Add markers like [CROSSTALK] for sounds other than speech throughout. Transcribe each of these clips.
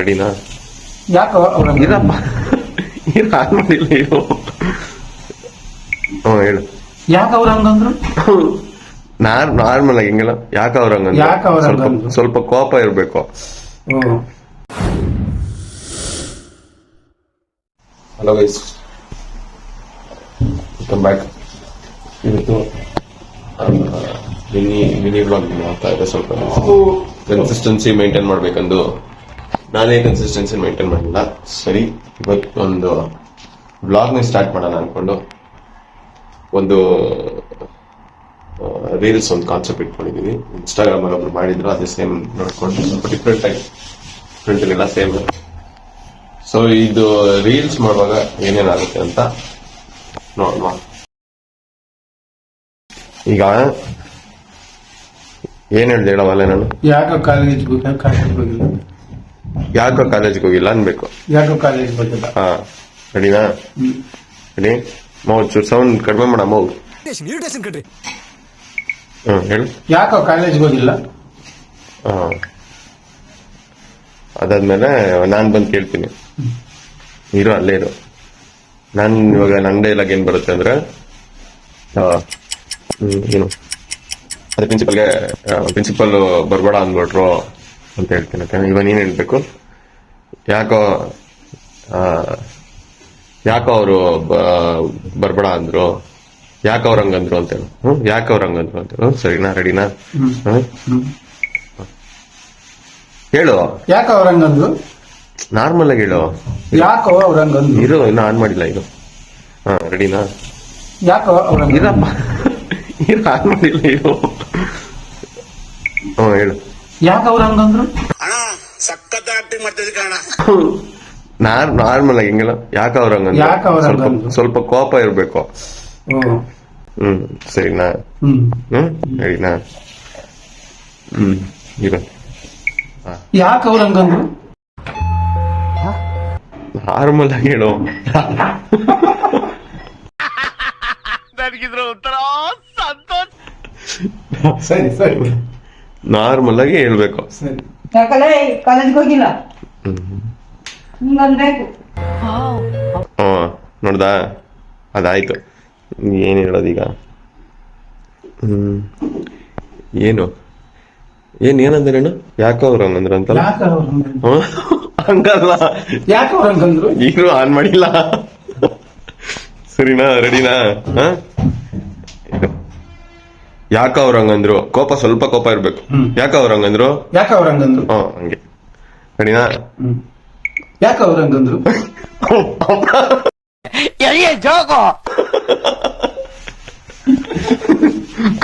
ರೆಡಿನಾ? ಯಾಕೋ ಅವ್ರ ಇರಪ್ಪ. ಇರ ಆನ್ ಮಾಡಿಲ್ಲ ಇರು. ಹ್ಞೂ ಹೇಳು. ಯಾಕೆ ಅವ್ರ ಹಂಗಂದ್ರು? ನಾರ್ ನಾರ್ಮಲ್ ಆಗಿ ಹಿಂಗೆಲ್ಲ. ಯಾಕೆ ಅವ್ರ ಹಂಗ ಯಾಕ್ ಸ್ವಲ್ಪ ಹಂಗಂದ್ರು? ಸ್ವಲ್ಪ ಕೋಪ ಇರ್ಬೇಕು. ಹಲೋ ಗೈಸ್ ವೆಲ್ಕಮ್ ಬ್ಯಾಕ್ ಇವತ್ತು ಮಿನಿ ಮಿನಿ ಬ್ಲಾಗ್ ಮಾಡ್ತಾ ಇದೆ ಸ್ವಲ್ಪ. ಕನ್ಸಿಸ್ಟೆನ್ಸಿ ಮೇಂಟೈನ್ ಮಾಡ್ಬೇಕಂದು. ನಾನೇ ಕನ್ಸಿಸ್ಟೆನ್ಸಿ ಮೇಂಟೈನ್ ಮಾಡಿಲ್ಲ ಸರಿ ಇವತ್ತು ಒಂದು ಬ್ಲಾಗ್ನ ಸ್ಟಾರ್ಟ್ ಮಾಡೋಣ ಅನ್ಕೊಂಡು ಒಂದು ರೀಲ್ಸ್ ಒಂದು ಕಾನ್ಸೆಪ್ಟ್ ಇಟ್ಕೊಂಡಿದ್ದೀನಿ ಇನ್ಸ್ಟಾಗ್ರಾಮ್ ಅಲ್ಲಿ ಒಬ್ರು ಮಾಡಿದ್ರು, ಅದೇ ಸೇಮ್ ನೋಡ್ಕೊಂಡು ಸ್ವಲ್ಪ ಡಿಫ್ರೆಂಟ್ ಆಗಿ ಫ್ರಂಟ್ ಎಲ್ಲ ಸೇಮ್ ಸೊ ಇದು ರೀಲ್ಸ್ ಮಾಡುವಾಗ ಏನೇನಾಗುತ್ತೆ ಅಂತ ನೋಡುವ. ಈಗ ಏನ್ ಹೇಳ್ದೆ ಹೇಳವಲ್ಲ ನಾನು? ಯಾಕೆ ಕಾಲೇಜ್ ಕಾಲೇಜ್ ಹೋಗಿಲ್ಲ? ಯಾಕೋ ಕಾಲೇಜ್ಗೆ ಹೋಗಿಲ್ಲ ಅನ್ಬೇಕು. ಯಾಕೋ ಕಾಲೇಜ್ ಹೋಗಿಲ್ಲ ಹಾ ರೆಡಿನಾ. ರೆಡಿ ಮೌ ಚೂರು ಸೌಂಡ್ ಕಡಿಮೆ ಮಾಡಮ್ಮ ಮೌ. ಇರಿಟೇಷನ್ ಕಟ್ರಿ. ಹ್ಞೂ ಹೇಳು. ಯಾಕೋ ಕಾಲೇಜ್ ಹೋಗಿಲ್ಲ? ಹಾಂ. ಅದಾದ್ಮೇಲೆ ನಾನು ಬಂದು ಕೇಳ್ತೀನಿ. ಇರು ಅಲ್ಲೇ ಇರು. ನಾನ್ ಇವಾಗ ನನ್ನ ಡೈಲಾಗ್ ಏನ್ ಬರುತ್ತೆ ಅಂದ್ರೆ ಏನು? ಅದೇ ಪ್ರಿನ್ಸಿಪಲ್ಗೆ ಪ್ರಿನ್ಸಿಪಲ್ ಬರ್ಬೇಡ ಅಂದ್ಬಿಟ್ರು. ಅಂತ ಹೇಳ್ತೀನಿ ಯಾಕಂದ್ರೆ ಇವಾಗ ನೀನ್ ಹೇಳ್ಬೇಕು. ಯಾಕೋ ಆ, ಯಾಕೋ ಅವರು ಬರ್ಬೇಡ ಅಂದ್ರು. ಯಾಕೆ ಅವ್ರ ಹಂಗಂದ್ರು ಅಂತ ಹೇಳು. ಹ್ಮ್ ಯಾಕೆ ಅವ್ರ ಹಂಗಂದ್ರು ಅಂತ ಹೇಳು. ಸರಿನಾ ರೆಡಿನಾ? ಹ್ಮ್. ಹ್ಮ್. ಹ್ಮ್. ಹೇಳು. ಯಾಕೋ ಅವ್ರ ಹಂಗಂದ್ರು? ನಾರ್ಮಲ್ ಆಗಿ ಹೇಳು. ಯಾಕೋ ಅವ್ರ ಹಂಗಂದ್ರು? ಇರು ಇನ್ನು ಆನ್ ಮಾಡಿಲ್ಲ ಇದು ಹಾ ರೆಡಿನಾ? ಯಾಕೋ ಅವ್ರ? ಇರಪ್ಪ. ಇರು ಆನ್ ಮಾಡಿಲ್ಲ ಇದು ಹ್ಞೂ ಹೇಳು. ಯಾಕೆ ಅವ್ರು ಹಂಗಂದ್ರು? ಅಣ್ಣ ಸಖತ್ ಆಕ್ಟಿಂಗ್ ಮಾಡ್ತಿದ್ದೆ ಕಣ ನಾರ್ ನಾರ್ಮಲ್ ಆಗಿ ಹಿಂಗೆಲ್ಲ. ಯಾಕೆ ಅವ್ರ ಹಂಗಂದ್ರು? ಯಾಕ್ ಅವ್ರ್ ಸ್ವಲ್ಪ ಹಂಗಂದ್ರು? ಸ್ವಲ್ಪ ಕೋಪ ಇರಬೇಕು. ಓ. ಹ್ಮ್ ಸರಿನಾ? ಹ್ಮ್. ಹ್ಮ್ ರೆಡಿನಾ ಹ್ಮ್ ಇರು ಯಾಕೆ ಅವ್ರು ಹಂಗಂದ್ರು? ನಾರ್ಮಲ್ ಆಗಿ ಹೇಳು. ನನಗಿದ್ರ ಒಂಥರ ಸಂತೋಷ. ಸರಿ ಸರಿ. ನಾರ್ಮಲ್ ಆಗಿ ಹೇಳ್ಬೇಕು. ಸರಿ. ಕಾಲೇಜ್ಗೆ ಹೋಗಿಲ್ಲ. ಹ್ಮ್. ನೋಡ್ದಾ? ಅದಾಯ್ತು. ಏನ್ ಹೇಳೋದೀಗ ಹ್ಮ್. ಏನು? ಏನ್ ಏನಂದ್ರೆ ಯಾಕೋ ಅವ್ರು ಹಂಗಂದ್ರ? ಅಂತಲ್ಲ ಹ್ಮ್? ಹಂಗಲ್ಲ. ಯಾಕೆ ಅವ್ರ ಹಂಗಂದ್ರು? ಈಗಲೂ ಆನ್ ಮಾಡಿಲ್ಲ. ಸರಿನಾ ರೆಡಿನಾ? ಹ? ಯಾಕ ಅವ್ರ ಹಂಗಂದ್ರು ಕೋಪ ಸ್ವಲ್ಪ ಕೋಪ ಇರ್ಬೇಕು. ಯಾಕೆ ಅವ್ರ ಹಂಗಂದ್ರು ಯಾಕೆ ಅವ್ರ ಹಂಗಂದ್ರು ಹ್ಮ್ ಹಂಗೆ. ಕಡಿನಾ ಯಾಕ ಅವ್ರ ಹಂಗಂದ್ರು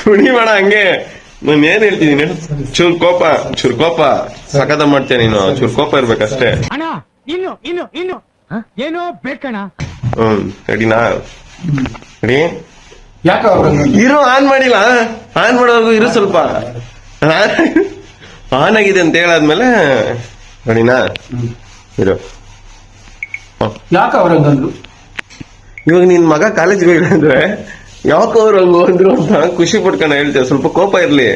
ಕುಣಿ ಬೇಡ ಹಂಗೆ. ನಾನು ಏನ್ ಹೇಳ್ತೀನಿ ಹೇಳು? ಚೂರ್ ಕೋಪ ಚೂರ್ ಕೋಪ. ಸಖತ ಮಾಡ್ತೀಯ ನೀನು. ಚೂರ್ ಕೋಪ ಇರ್ಬೇಕಷ್ಟೇ. ಅಣ್ಣ ಇನ್ನು ಇನ್ನು ಇನ್ನು. ಏನೋ ಬೇಕಣ್ಣ. ಹ್ಮ್ ಕಡಿನಾ ರೆಡಿ ಯಾಕೆ ಅವ್ರ ಇರು ಆನ್ ಮಾಡಿಲ್ಲ. ಆನ್ ಮಾಡೋವರೆಗೂ ಇರು ಸ್ವಲ್ಪ. ಆನ್ ಆಗಿದೆ ಅಂತ ಹೇಳಾದ್ಮೇಲೆ ನೋಡಿನಾ ಇರು. ಯಾಕೆ ಅವ್ರ ಹಂಗಂದ್ರು ಇವಾಗ ನಿನ್ ಮಗ ಕಾಲೇಜ್ಗೆ ಹೋಗಿದ್ರೆ ಅಂದ್ರೆ ಯಾಕೆ ಅವ್ರು ಹಂಗ ಅಂದ್ರು ಅಂತ ಖುಷಿ ಪಡ್ಕೊಂಡು ಹೇಳ್ತೇವೆ ಸ್ವಲ್ಪ ಕೋಪ ಇರ್ಲಿ.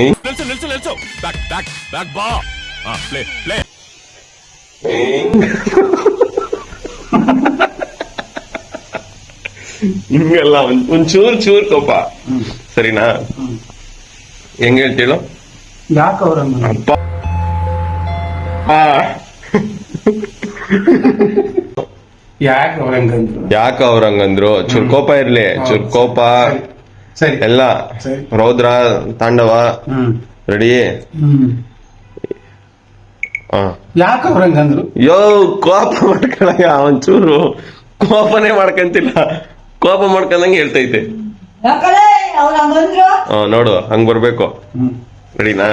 ಏಯ್. ನಿಲ್ಸು ನಿಲ್ಸು ನಿಲ್ಸು. ಬ್ಯಾಕ್ ಬ್ಯಾಕ್ ಬ್ಯಾಕ್ ಬಾ. ಹಿಂಗಲ್ಲ ಒಂದ್ ಚೂರ್ ಚೂರ್ ಕೋಪ. ಸರಿನಾ? ಹೆಂಗ್ ಹೇಳ್ತೀಳು? ಯಾಕೆ ಅಪ್ಪ. ಯಾಕೆ ಅವ್ರ ಹಂಗಂದ್ರು ಯಾಕ ಅವ್ರ ಹಂಗಂದ್ರು ಚೂರ್ ಕೋಪ ಇರ್ಲಿ. ಚೂರ್ ಕೋಪ. ಸರಿ. ಎಲ್ಲ. ಸರಿ. ರೌದ್ರ ತಾಂಡವ. ಹ್ಮ್. ರೆಡಿ? ಹ್ಮ್. ಹ ಯಾಕೆ ಅವ್ರ ಹಂಗಂದ್ರು ಯೋ ಕೋಪ ಮಾಡ್ಕೊಳಗ ಒಂಚೂರು ಕೋಪನೇ ಮಾಡ್ಕಂತಿಲ್ಲ. ಕೋಪ ಮಾಡ್ಕೊಂಡಂಗೆ ಹೇಳ್ತೈತೆ ನೋಡು ಹಂಗ್ ಬರ್ಬೇಕು. ರೆಡಿನಾ?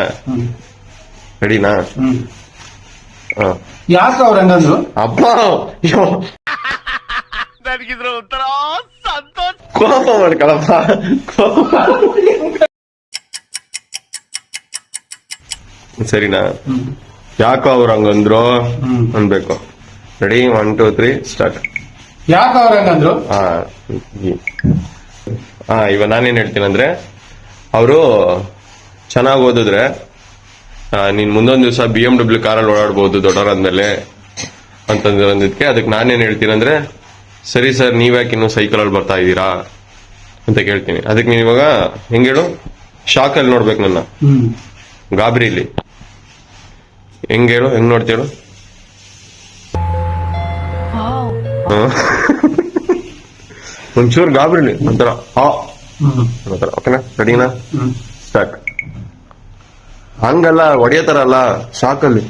ರೆಡಿನಾ? ಯಾಕ ಹ ಯಾಕೆ ಅವ್ರ ಹಂಗಂದ್ರು ಅಪ್ಪ ಯೋ. ನನಗಿದ್ರ ಒಂಥರ ಸಂತೋಷ. ಕೋಪ ಮಾಡ್ಕೊಳಪ್ಪ. ಕೋಪ ಸರಿನಾ? ಯಾಕೋ ಅವ್ರ ಹಂಗಂದ್ರು ಹ್ಮ್. ಅನ್ಬೇಕು. Ready one two three start. ಯಾಕೆ ಅವ್ರ ಹಂಗಂದ್ರು? ಹಾ ಈ- ಹಾ ಇವಾಗ ನಾನೇನ್ ಹೇಳ್ತೀನಿ ಅಂದ್ರೆ ಅವರು ಚೆನ್ನಾಗಿ ಓದಿದ್ರೆ ಆ, ನೀನ್ ಮುಂದೊಂದ್ ದಿವಸ ಬಿ ಎಂ ಡಬ್ಲ್ಯೂ ಕಾರಲ್ಲಿ ಓಡಾಡ್ಬೋದು ದೊಡ್ಡವರಾದ್ಮೇಲೆ ಅಂತಂದ್ರೆ ಅಂದಿದ್ಕೆ ಅದಕ್ಕೆ ನಾನೇನ್ ಹೇಳ್ತೀನಿ ಅಂದ್ರೆ ಸರಿ ಸರ್ ನೀವ್ಯಾಕೆ ಇನ್ನು ಸೈಕಲ್ ಅಲ್ಲಿ ಬರ್ತಾ ಇದ್ದೀರಾ ಅಂತ ಕೇಳ್ತೀನಿ. ಅದಕ್ಕೆ ನೀನ್ ಇವಾಗ ಹೆಂಗ್ ಹೇಳು? ಶಾಕಲ್ಲಿ ನೋಡ್ಬೇಕು ನನ್ನ. ಹ್ಮ್. ಗಾಬರಿಲಿ ಹೆಂಗ್ ಹೇಳು? ಹೆಂಗ್ ನೋಡ್ತೇಳು ಒಂಚೂರು ಗಾಬರಿಲಿ ಒಂಥರ ಆ. ಹ್ಮ್. ಒಂಥರ ಓಕೆನಾ ರೆಡಿನಾ ಸ್ಟಾರ್ಟ್ ಹಂಗಲ್ಲ ಹೊಡಿಯೋ ತರ ಅಲ್ಲ ಶಾಕಲ್ಲಿ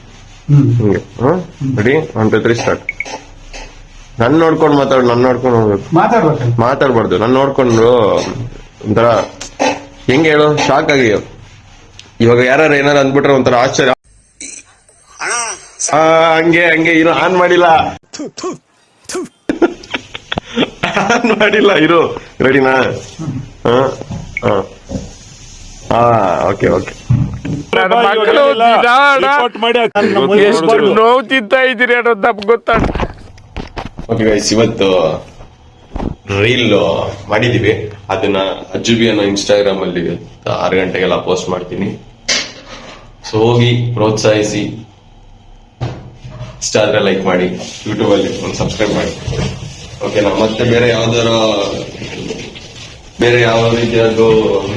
ಹಿಂಗೆ ಹ್ಮ್. Ready one two three start ನನ್ ನೋಡ್ಕೊಂಡು ಮಾತಾಡ್ ನನ್ ನೋಡ್ಕೊಂಡು ಹೋಗ್ಬೇಕು. ಮಾತಾಡ್ಬಾರ್ದು ನನ್ ನೋಡ್ಕೊಂಡು ಒಂಥರ ಹೆಂಗೆ ಹೇಳು? ಶಾಕ್ ಆಗಿ ಇವಾಗ ಯಾರು ಏನಾರು ಅಂದ್ಬಿಟ್ರೆ ಒಂಥರ ಆಶ್ಚರ್ಯ. ಆ, ಹಂಗೆ ಹಂಗೆ ಇರೋ ಆನ್ ಮಾಡಿಲ್ಲ. [LAUGHS] ಆನ್ ಮಾಡಿಲ್ಲ ಇರು. ರೆಡಿನಾ? ಹಾ? ಹಾ. Okay okay. ನನ್ನ ಮಕ್ಕಳು ಎಷ್ಟು ನೋವು ತಿಂತಾ ಇದ್ದೀರಿ ಅನ್ನೋದು ನಮ್ಗೆ ಗೊತ್ತಾಗ ಓಕೆ ಗೈಸ್ ಇವತ್ತು ರೀಲ್ ಮಾಡಿದೀವಿ. ಅದನ್ನ ಅಜ್ಜುಬಿ ಅನ್ನೋ ಇನ್ಸ್ಟಾಗ್ರಾಮ್ ಅಲ್ಲಿ ಆರು ಗಂಟೆಗೆಲ್ಲ ಪೋಸ್ಟ್ ಮಾಡ್ತೀನಿ. ಸೊ ಹೋಗಿ ಪ್ರೋತ್ಸಾಹಿಸಿ. ಇಷ್ಟ ಆದ್ರೆ ಲೈಕ್ ಮಾಡಿ. ಯೂಟ್ಯೂಬ್ ಅಲ್ಲಿ ಒಂದು ಸಬ್ಸ್ಕ್ರೈಬ್ ಮಾಡಿ. ಓಕೆ ನಾ ಮತ್ತೆ ಬೇರೆ ಯಾವ್ದಾರ, ಬೇರೆ ಯಾವ ರೀತಿಯಾದ್ದು,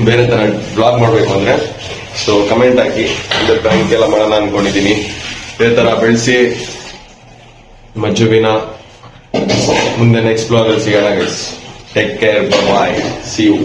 ಬೇರೆ ತರ ಬ್ಲಾಗ್ ಮಾಡಬೇಕು ಅಂದ್ರೆ ಸೊ ಕಮೆಂಟ್ ಹಾಕಿ, ಅಂದ್ರೆ ಬ್ಯಾಂಕ್ ಎಲ್ಲ ಮಾಡೋಣ ಅನ್ಕೊಂಡಿದೀನಿ. ಬೇರೆ ತರ ಬೆಳೆಸಿ ಮಜ್ಜುವಿನ ಮುಂದೆ ನೆಕ್ಸ್ಟ್ ಬ್ಲಾಗ್ ಸಿಗೋಣ take care bye see you